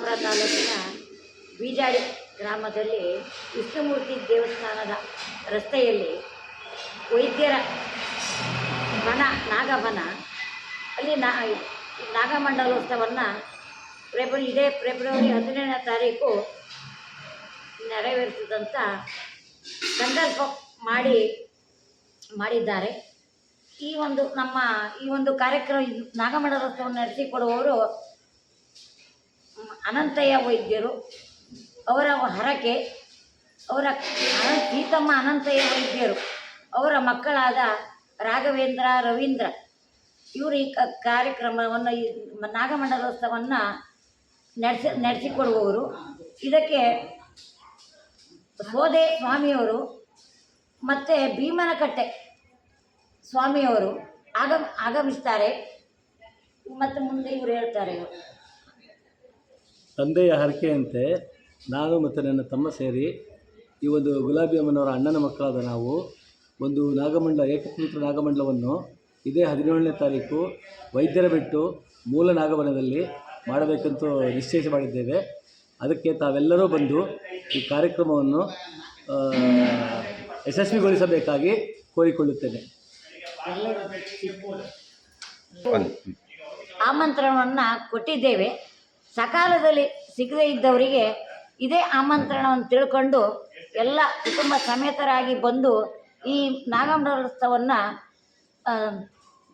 ಕುಂದಾಪುರ ತಾಲೂಕಿನ ಬೀಜಾಡಿ ಗ್ರಾಮದಲ್ಲಿ ವಿಷ್ಣುಮೂರ್ತಿ ದೇವಸ್ಥಾನದ ರಸ್ತೆಯಲ್ಲಿ ವೈದ್ಯರ ಮನ ನಾಗಬನ ಅಲ್ಲಿ ನಾ ನಾಗಮಂಡಲೋತ್ಸವವನ್ನು ಫೆಬ್ರವರಿ, ಇದೇ ಫೆಬ್ರವರಿ ಹದಿನೇಳನೇ ತಾರೀಕು ನೆರವೇರಿಸಿದಂಥ ಸಂಕಲ್ಪ ಮಾಡಿ, ಮಾಡಿದ್ದಾರೆ. ಈ ಒಂದು ನಮ್ಮ, ಈ ಒಂದು ಕಾರ್ಯಕ್ರಮ ನಾಗಮಂಡಲೋತ್ಸವವನ್ನು ನಡೆಸಿಕೊಡುವವರು ಅನಂತಯ್ಯ ವೈದ್ಯರು, ಅವರ ಹರಕೆ, ಅವರ ಸೀತಮ್ಮ ಅನಂತಯ್ಯ ವೈದ್ಯರು, ಅವರ ಮಕ್ಕಳಾದ ರಾಘವೇಂದ್ರ, ರವೀಂದ್ರ, ಇವರು ಈ ಕಾರ್ಯಕ್ರಮವನ್ನು ಈ ನಾಗಮಂಡಲೋತ್ಸವವನ್ನು ನಡೆಸಿ, ನಡೆಸಿಕೊಡುವವರು. ಇದಕ್ಕೆ ಸೋದೆ ಸ್ವಾಮಿಯವರು ಮತ್ತು ಭೀಮನಕಟ್ಟೆ ಸ್ವಾಮಿಯವರು ಆಗಮ್, ಆಗಮಿಸ್ತಾರೆ. ಮತ್ತು ಮುಂದೆ ಇವರು ಹೇಳ್ತಾರೆ ಇವರು. ತಂದೆಯ ಹರಕೆಯಂತೆ ನಾನು ಮತ್ತು ನನ್ನ ತಮ್ಮ ಸೇರಿ ಈ ಒಂದು ಗುಲಾಬಿ ಅಮ್ಮನವರ ಅಣ್ಣನ ಮಕ್ಕಳಾದ ನಾವು ಒಂದು ನಾಗಮಂಡಲ, ಏಕಪವಿತ್ರ ನಾಗಮಂಡಲವನ್ನು ಇದೇ ಹದಿನೇಳನೇ ತಾರೀಕು ವೈದ್ಯರ ಬಿಟ್ಟು ಮೂಲ ನಾಗವನದಲ್ಲಿ ಮಾಡಬೇಕಂತೂ ನಿಶ್ಚಯ ಮಾಡಿದ್ದೇವೆ. ಅದಕ್ಕೆ ತಾವೆಲ್ಲರೂ ಬಂದು ಈ ಕಾರ್ಯಕ್ರಮವನ್ನು ಯಶಸ್ವಿಗೊಳಿಸಬೇಕಾಗಿ ಕೋರಿಕೊಳ್ಳುತ್ತೇನೆ. ಆಮಂತ್ರಣವನ್ನು ಕೊಟ್ಟಿದ್ದೇವೆ. ಸಕಾಲದಲ್ಲಿ ಸಿಗದೇ ಇದ್ದವರಿಗೆ ಇದೇ ಆಮಂತ್ರಣವನ್ನು ತಿಳ್ಕೊಂಡು ಎಲ್ಲ ಕುಟುಂಬ ಸಮೇತರಾಗಿ ಬಂದು ಈ ನಾಗಮಂಡಲೋತ್ಸವವನ್ನು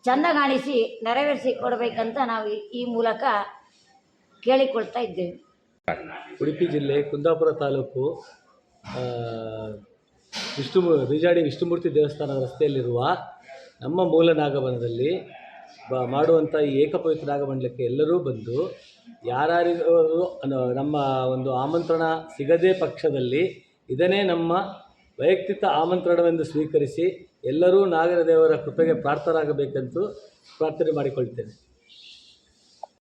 ಚೆಂದಗಾಣಿಸಿ ನೆರವೇರಿಸಿ ಕೊಡಬೇಕಂತ ನಾವು ಈ- ಮೂಲಕ ಕೇಳಿಕೊಳ್ತಾ ಇದ್ದೇವೆ. ಉಡುಪಿ ಜಿಲ್ಲೆ ಕುಂದಾಪುರ ತಾಲೂಕು ವಿಷ್ಣು, ಬಿಜಾಡಿ ವಿಷ್ಣುಮೂರ್ತಿ ದೇವಸ್ಥಾನದ ರಸ್ತೆಯಲ್ಲಿರುವ ನಮ್ಮ ಮೂಲ ನಾಗವನದಲ್ಲಿ ಬ ಮಾಡುವಂಥ ಈ ಏಕಪವಿತ್ರ ನಾಗಮಂಡಲಕ್ಕೆ ಎಲ್ಲರೂ ಬಂದು ಯಾರ್ಯಾರಿಗೂ ನಮ್ಮ ಒಂದು ಆಮಂತ್ರಣ ಸಿಗದೇ ಪಕ್ಷದಲ್ಲಿ ಇದನ್ನೇ ನಮ್ಮ ವೈಯಕ್ತಿಕ ಆಮಂತ್ರಣವೆಂದು ಸ್ವೀಕರಿಸಿ ಎಲ್ಲರೂ ನಾಗರ ದೇವರ ಕೃಪೆಗೆ ಪ್ರಾರ್ಥರಾಗಬೇಕೆಂದು ಪ್ರಾರ್ಥನೆ ಮಾಡಿಕೊಳ್ತೇನೆ.